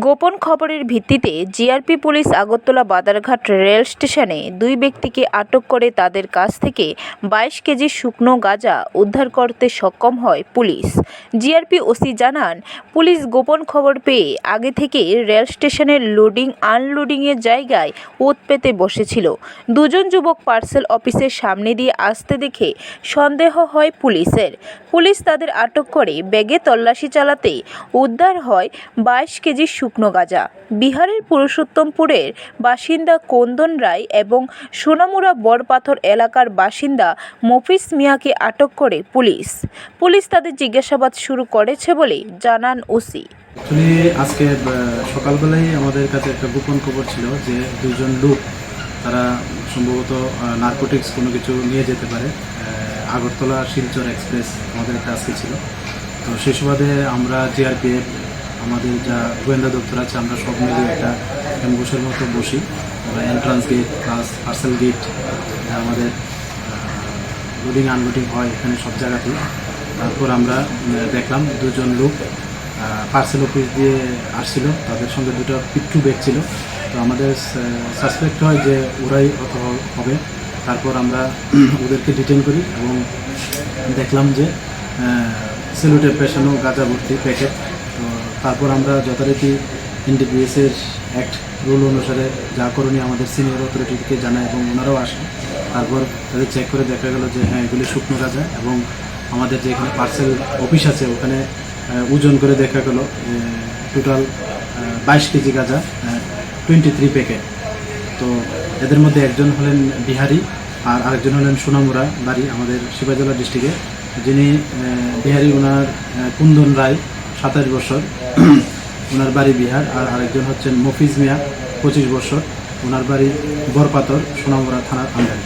গোপন খবরের ভিত্তিতে GRP police Agartala Badharghat rail স্টেশনে দুই ব্যক্তিকে আটক করে তাদের কাছ থেকে বাইশ কেজি শুকনো গাঁজা উদ্ধার করতে সক্ষম হয় পুলিশ। জিআরপি ওসি জানান, পুলিশ গোপন খবর পেয়ে আগে থেকে রেল স্টেশনের লোডিং, আনলোডিংয়ের জায়গায় ওত পেতে বসেছিল। দুজন যুবক পার্সেল অফিসের সামনে দিয়ে আসতে দেখে সন্দেহ হয় পুলিশের। পুলিশ তাদের আটক করে ব্যাগে তল্লাশি চালাতে উদ্ধার হয় বাইশ কেজি শুকনো গাঁজা। বিহারের পুরুষোত্তমপুরের বাসিন্দা কোন্দন রায় এবং সোনামুড়া বড়পাথর এলাকার বাসিন্দা মফিজ মিয়াকে আটক করে পুলিশ। পুলিশ তাদের জিজ্ঞাসাবাদ শুরু করেছে বলে জানান ওসি। আজকে সকালবেলায় আমাদের কাছে একটা গোপন খবর ছিল যে দুজন লোক, তারা সম্ভবত নার্কোটিক্স কোনো কিছু নিয়ে যেতে পারে। আগরতলা শিলচর এক্সপ্রেস আমাদের একটা আজকে ছিল। তো সেই সুবাদে আমরা জিআরপিএফ আমাদের যা গোয়েন্দা দপ্তর আছে, আমরা সব মিলে একটা অ্যাম্বুসের মতো বসি। Entrance gate plus parcel gate আমাদের লোডিং আনলোডিং হয় এখানে সব জায়গাতেই। তারপর আমরা দেখলাম দুজন লোক পার্সেল অফিস দিয়ে আসছিল। তাদের সঙ্গে দুটো পিট্টু ব্যাগ ছিল। তো আমাদের সাসপেক্ট হয় যে ওরাই অত হবে। তারপর আমরা ওদেরকে ডিটেন করি এবং দেখলাম যে সেলুটে পেশানো গাঁজা ভর্তি প্যাকেট তারপর আমরা যথারীতি এনডিপিএসের অ্যাক্ট রুল অনুসারে যা করণীয় আমাদের সিনিয়র অথরিটিকে জানায় এবং ওনারাও আসেন। তারপর তাদের চেক করে দেখা গেল যে হ্যাঁ এগুলি শুকনো গাঁজা এবং আমাদের যে এখানে পার্সেল অফিস আছে, ওখানে ওজন করে দেখা গেল টোটাল বাইশ কেজি গাঁজা টোয়েন্টি থ্রি প্যাকেট তো এদের মধ্যে একজন হলেন বিহারি আর আরেকজন হলেন সোনামুড়া বাড়ি আমাদের শিবাজলা ডিস্ট্রিক্টে যিনি বিহারি ওনার কুন্দন রায় সাতাশ বছর। ওনার বাড়ি বিহার, আর আরেকজন হচ্ছেন মফিজ মিয়া, পঁচিশ বছর। ওনার বাড়ি বরপাতর, সোনামুড়া থানার আন্ডারে।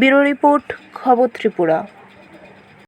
ব্যুরো রিপোর্ট, খবর ত্রিপুরা।